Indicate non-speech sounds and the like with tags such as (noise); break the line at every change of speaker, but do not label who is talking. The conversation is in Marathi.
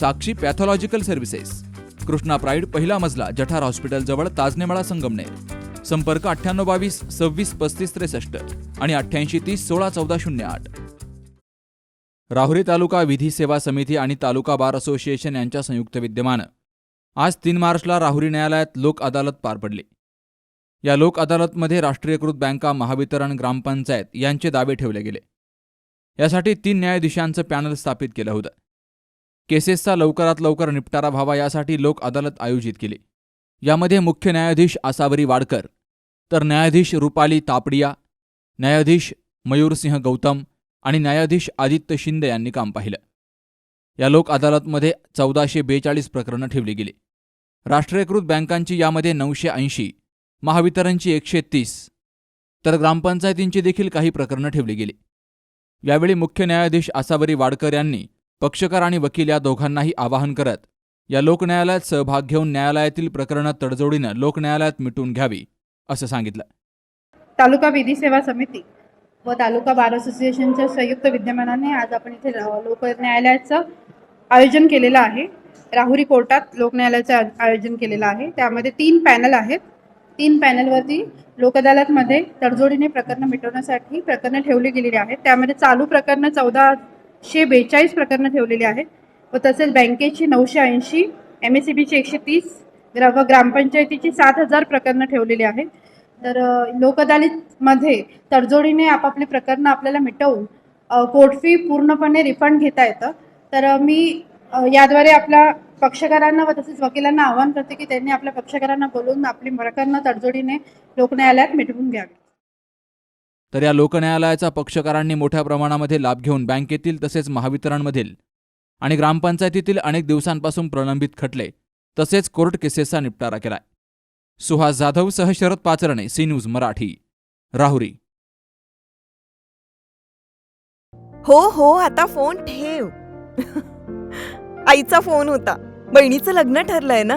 Sakshi pathological services Krishna pride पहिला मजला जठार हॉस्पिटलजवळ ताजनेमाळा संगमनेर. संपर्क अठ्ठ्याण्णव बावीस सव्वीस पस्तीस त्रेसष्ट आणि अठ्ठ्याऐंशी तीस सोळा चौदा शून्य आठ. राहुरी तालुका विधी सेवा समिती आणि तालुका बार असोसिएशन यांच्या संयुक्त विद्यमानं. आज तीन मार्चला राहुरी न्यायालयात लोक अदालत पार पडली. या लोक अदालतमध्ये राष्ट्रीयकृत बँका महावितरण ग्रामपंचायत यांचे दावे ठेवले गेले. यासाठी तीन न्यायाधीशांचं पॅनल स्थापित केलं होतं. केसेसचा लवकरात लवकर निपटारा व्हावा यासाठी लोक अदालत आयोजित केली. यामध्ये मुख्य न्यायाधीश आसावरी वाडकर तर न्यायाधीश रुपाली तापडिया न्यायाधीश मयूरसिंह गौतम आणि न्यायाधीश आदित्य शिंदे यांनी काम पाहिलं. या लोक अदालतमध्ये चौदाशे बेचाळीस प्रकरणं ठेवली गेली. राष्ट्रीयकृत बँकांची यामध्ये नऊशे ऐंशी महावितरणची एकशे तीस तर ग्रामपंचायतींची देखील काही प्रकरणं ठेवली गेली. यावेळी मुख्य न्यायाधीश आसावरी वाडकर यांनी पक्षकार आणि वकील या दोघांनाही आवाहन करत या लोकन्यायालयात सहभाग घेऊन न्यायालयातील प्रकरणं तडजोडीनं लोकन्यायालयात मिटवून घ्यावी असं सांगितलं.
तालुका विधी सेवा समिती व तालुका बार असोसिएशनच्या संयुक्त विद्यमानाने आज आपण इथे लोक न्यायालयाचं आयोजन केलेलं आहे. राहुरी कोर्टात लोकन्यायालयाचं आयोजन केलेलं आहे. त्यामध्ये तीन पॅनल आहेत. तीन पॅनलवरती लोकअदालतमध्ये तडजोडीने प्रकरणं मिटवण्यासाठी प्रकरणं ठेवली गेलेली आहेत. त्यामध्ये चालू प्रकरणं एकशे बेचाळीस प्रकरणं ठेवलेली आहेत. व तसेच बँकेची नऊशे ऐंशी एम एस सी बीची एकशे तीस ग्रा व ग्रामपंचायतीची सात हजार प्रकरणं ठेवलेली आहेत. तर अ, लोक अदालतमध्ये तडजोडीने आपापली प्रकरणं आपल्याला मिटवून कोर्ट फी पूर्णपणे रिफंड घेता येतं. तर मी याद्वारे आपल्या पक्षकारांना व तसेच वकिलांना आवाहन करते की त्यांनी आपल्या पक्षकारांना बोलून आपली प्रकरणं तडजोडीने लोकन्यायालयात मिटवून घ्यावी.
तर या लोकन्यायालयाचा पक्षकारांनी मोठ्या प्रमाणामध्ये लाभ घेऊन बँकेतील तसेच महावितरणमधील आणि ग्रामपंचायतीतील अनेक दिवसांपासून प्रलंबित खटले तसेच कोर्ट केसेसचा निपटारा केलाय. सुहास जाधव सह शरद पाचरणे सी न्यूज मराठी राहुरी.
हो हो आता फोन ठेव. (laughs) आईचा फोन होता. बहिणीचं लग्न ठरलंय ना?